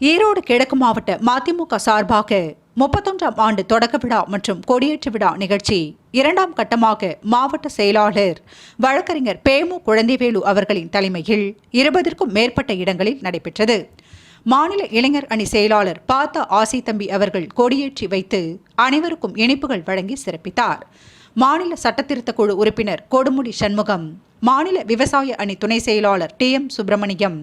ஈரோடு கிழக்கு மாவட்ட மதிமுக சார்பாக முப்பத்தொன்றாம் ஆண்டு தொடக்க விழா மற்றும் கொடியேற்று விழா நிகழ்ச்சி இரண்டாம் கட்டமாக மாவட்ட செயலாளர் வழக்கறிஞர் பேமு குழந்தைவேலு அவர்களின் தலைமையில் இருபதற்கும் மேற்பட்ட இடங்களில் நடைபெற்றது. மாநில இளைஞர் அணி செயலாளர் பாத்த ஆசி தம்பி அவர்கள் கொடியேற்றி வைத்து அனைவருக்கும் இனிப்புகள் வழங்கி சிறப்பித்தார். மாநில சட்டத்திருத்த குழு உறுப்பினர் கொடுமுடி சண்முகம் மாநில விவசாய அணி துணை செயலாளர் டி எம் சுப்பிரமணியம்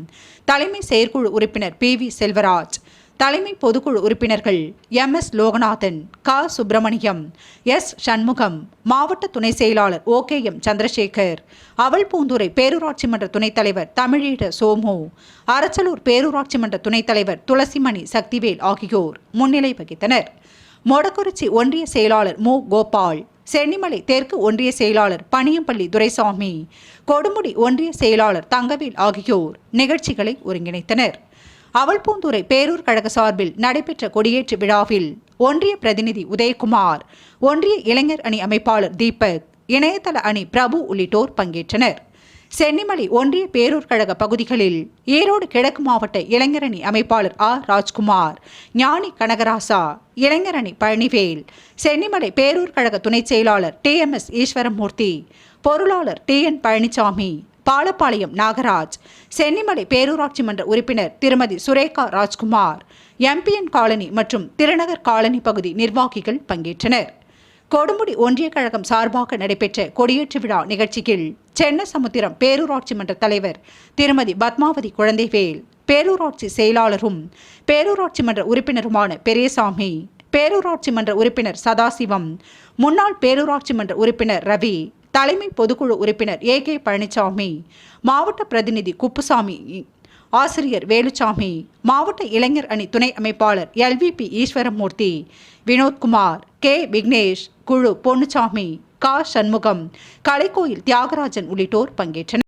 தலைமை செயற்குழு உறுப்பினர் பி வி செல்வராஜ் தலைமை பொதுக்குழு உறுப்பினர்கள் எம் எஸ் லோகநாதன் க. சுப்பிரமணியம் எஸ். சண்முகம் மாவட்ட துணை செயலாளர் O. K. M. Chandrasekar Avalpoondurai பேரூராட்சி மன்ற துணைத் தலைவர் தமிழீழ சோமு அரச்சலூர் பேரூராட்சி மன்ற துணைத் தலைவர் துளசிமணி சக்திவேல் ஆகியோர் முன்னிலை வகித்தனர். மொடக்குறிச்சி ஒன்றிய செயலாளர் மு. கோபால் சென்னிமலை தெற்கு ஒன்றிய செயலாளர் பனியம்பள்ளி துரைசாமி கொடுமுடி ஒன்றிய செயலாளர் தங்கவேல் ஆகியோர் நிகழ்ச்சிகளை ஒருங்கிணைத்தனர். அவல்பூந்துறை பேரூர் கழக சார்பில் நடைபெற்ற கொடியேற்று விழாவில் ஒன்றிய பிரதிநிதி உதயகுமார் ஒன்றிய இளைஞர் அணி அமைப்பாளர் தீபக் இணையதள அணி பிரபு உள்ளிட்டோர் பங்கேற்றனர். சென்னிமலை ஒன்றிய பேரூர் கழக பகுதிகளில் ஈரோடு கிழக்கு மாவட்ட இளைஞரணி அமைப்பாளர் ஆர் ராஜ்குமார் ஞானி கனகராசா இளைஞரணி பழனிவேல் சென்னிமலை பேரூர் கழக துணைச் செயலாளர் டி. எம். எஸ். ஈஸ்வரமூர்த்தி பொருளாளர் டி. என். பழனிசாமி பாலப்பாளையம் நாகராஜ் சென்னிமலை பேரூராட்சி மன்ற உறுப்பினர் திருமதி சுரேகா ராஜ்குமார் எம்பிஎன் காலனி மற்றும் திருநகர் காலனி பகுதி நிர்வாகிகள் பங்கேற்றனர். கொடுமுடி ஒன்றிய கழகம் சார்பாக நடைபெற்ற கொடியேற்று விழா நிகழ்ச்சியில் சென்னசமுத்திரம் பேரூராட்சி மன்ற தலைவர் திருமதி பத்மாவதி குழந்தைவேல். பேரூராட்சி செயலாளரும் பேரூராட்சி மன்ற உறுப்பினருமான பெரியசாமி பேரூராட்சி மன்ற உறுப்பினர் சதாசிவம் முன்னாள் பேரூராட்சி மன்ற உறுப்பினர் ரவி தலைமை பொதுக்குழு உறுப்பினர் ஏ கே பழனிசாமி மாவட்ட பிரதிநிதி குப்புசாமி ஆசிரியர் வேலுச்சாமி மாவட்ட இளைஞர் அணி துணை அமைப்பாளர் எல்விபி ஈஸ்வரமூர்த்தி வினோத்குமார் கே விக்னேஷ் குழு பொன்னுச்சாமி கா. சண்முகம் கலைக்கோயில் தியாகராஜன் உள்ளிட்டோர் பங்கேற்றனர்.